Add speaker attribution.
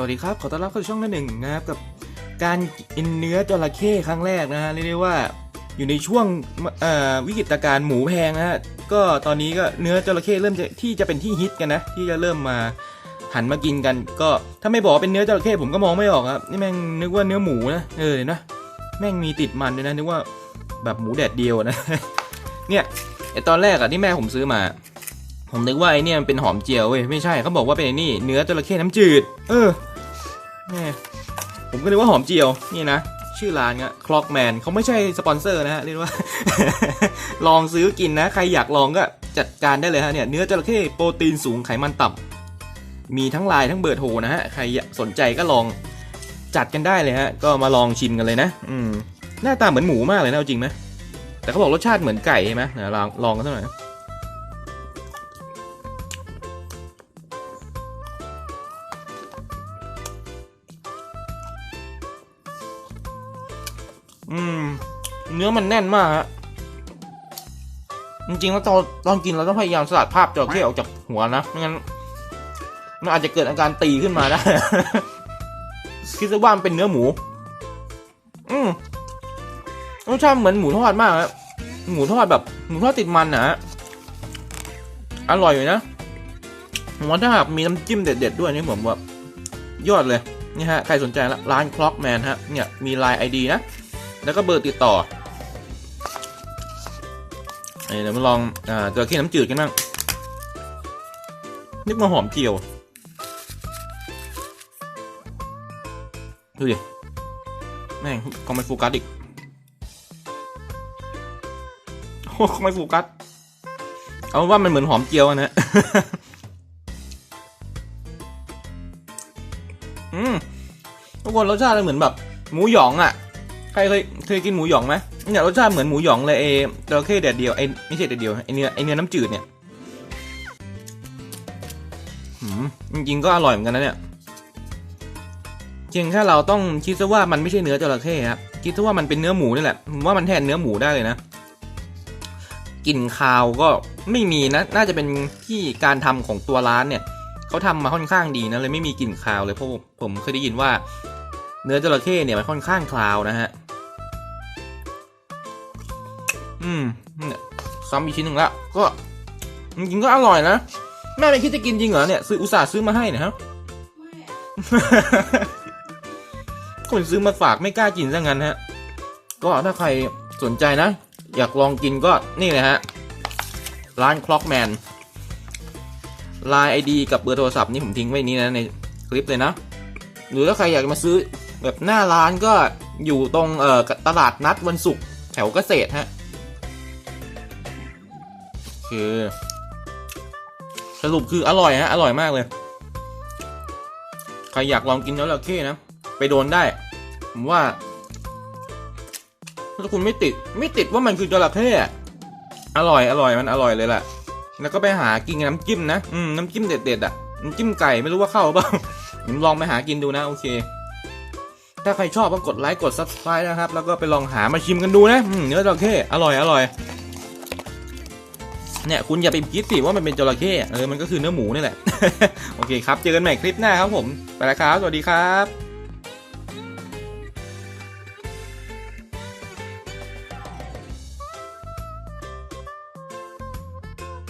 Speaker 1: สวัสดีครับ ขอต้อนรับเข้าสู่ช่องหน้าหนึ่งนะครับกับการกินเนื้อจระเข้ครั้งแรกนะฮะเรียกได้ว่าอยู่ในช่วงวิกฤตการณ์หมูแพงนะฮะก็ตอนนี้ก็เนื้อจระเข้เริ่มจะที่จะเป็นที่ฮิตกันนะ ที่จะเริ่มมาหันมากินกัน ก็ถ้าไม่บอกเป็นเนื้อจระเข้ผมก็มองไม่ออกครับนี่แม่งนึกว่าเนื้อหมูนะเออเห็นะแม่งมีติดมันด้วยนะนึกว่าแบบหมูแดดเดียวนะเนี่ยไอตอนแรกอะที่แม่ผมซื้อมาผมนึกว่าไอเนี่ยมันเป็นหอมเจียวเว้ยไม่ใช่เขาบอกว่าเป็นไอนี่เนื้อจระเข้น้ำจืด เออ ผมก็นึกว่าหอมเจียว นี่นะ ชื่อร้านเนี้ยคล็อกแมนเขาไม่ใช่สปอนเซอร์นะฮะ เรียกว่า ลองซื้อกินนะ ใครอยากลองก็จัดการได้เลยฮะเนี่ย เนื้อจระเข้โปรตีนสูงไขมันต่ำมีทั้งลน์ทั้งเบอร์โทนะฮะ ใครสนใจก็ลองจัดกันได้เลยฮะ ก็มาลองชิมกันเลยนะ อืม หน้าตาเหมือนหมูมากเลยนะจริงไหมแต่เขาบอกรสชาติเหมือนไก่ใช่ไหมลองลองกันสักหน่อย อืม เนื้อมันแน่นมากฮะจริงๆแล้วตอนตอนกินเราต้องพยายามสลัดภาพจระเข้ออกจากหัวนะไม่งั้นมันอาจจะเกิดอาการตีขึ้นมาได้คิดซะว่ามันเป็นเนื้อหมู อืมรสชาติเหมือนหมูทอดมากฮะหมูทอดแบบหมูทอดติดมันนะฮะอร่อยอยู่นะผมว่าถ้าหากมีน้ำจิ้มเด็ด ๆ ด้วยนี่ผมแบบยอดเลยนี่ฮะใครสนใจละร้านคล็อกแมนฮะเนี่ยมีไลน์ไอดีนะ แล้วก็เบอร์ติดต่อเดี๋ยวมาลองอ่าจระเข้น้ำจืดกันบ้างนึกมาหอมเจียว ดูดิ แม่งก็ไม่โฟกัสอีกโอ้ก็ไม่โฟกัส เอาว่ามันเหมือนหอมเจียวอะนะอืมทุกคนรสชาติเหมือนแบบ หมูหยองอะ ใครเคยเคยกินหมูหยองไหมเนี่ยรสชาติเหมือนหมูหยองเลยเอจระเข้แดดเดียวไอไม่ใช่แดดเดียวไอเนื้อไอเนื้อน้ำจืดเนี่ยหืมจริงๆก็อร่อยเหมือนกันนะเนี่ยเพียงแค่เราต้องคิดซะว่ามันไม่ใช่เนื้อจระเข้ครับคิดซะว่ามันเป็นเนื้อหมูนี่แหละผมว่ามันแทนเนื้อหมูได้เลยนะกลิ่นคาวก็ไม่มีนะ น่าจะเป็นที่การทำของตัวร้านเนี่ยเขาทำมาค่อนข้างดีนะเลยไม่มีกลิ่นคาวเลยเพราะผมเคยได้ยินว่า เนื้อจระเข้เนี่ยมันค่อนข้างคลาวนะฮะ อืมเนี่ยซ้ำอีกชิ้นหนึ่งละก็จริงๆก็อร่อยนะ แม่ไม่คิดจะกินจริงเหรอเนี่ยซื้ออุตส่าห์ซื้อมาให้เนะฮะคนซื้อมาฝากไม่กล้ากินซะงั้นฮะ ก็ถ้าใครสนใจนะ อยากลองกินก็นี่เลยฮะ ร้านคล็อกแมนไลน์ไอดีกับเบอร์โทรศัพท์นี่ผมทิ้งไว้นี้นะในคลิปเลยนะ หรือถ้าใครอยากมาซื้อ แบบหน้าร้านก็อยู่ตรงเอ่อตลาดนัดวันศุกร์แถวเกษตรฮะคือสรุปคืออร่อยฮะอร่อยมากเลย ใครอยากลองกินเนื้อจระเข้นะ ไปโดนได้ ผมว่า ถ้าคุณไม่ติด ไม่ติดว่ามันคือจระเข้อร่อยอร่อยมันอร่อยเลยแหละแล้วก็ไปหากินน้ำจิ้มนะ อืม น้ำจิ้มเด็ดๆอะ น้ำจิ้มไก่ไม่รู้ว่าเข้าหรือเปล่าผมลองไปหากินดูนะ โอเค ถ้าใครชอบก็กดไลค์กด subscribe นะครับ แล้วก็ไปลองหามาชิมกันดูนะเนื้อจระเข้อร่อยอร่อยเนี่ยคุณอย่าไปคิดสิว่ามันเป็นจระเข้เออมันก็คือเนื้อหมูนี่แหละ โอเคครับ เจอกันใหม่คลิปหน้าครับผม ไปแล้วครับ สวัสดีครับ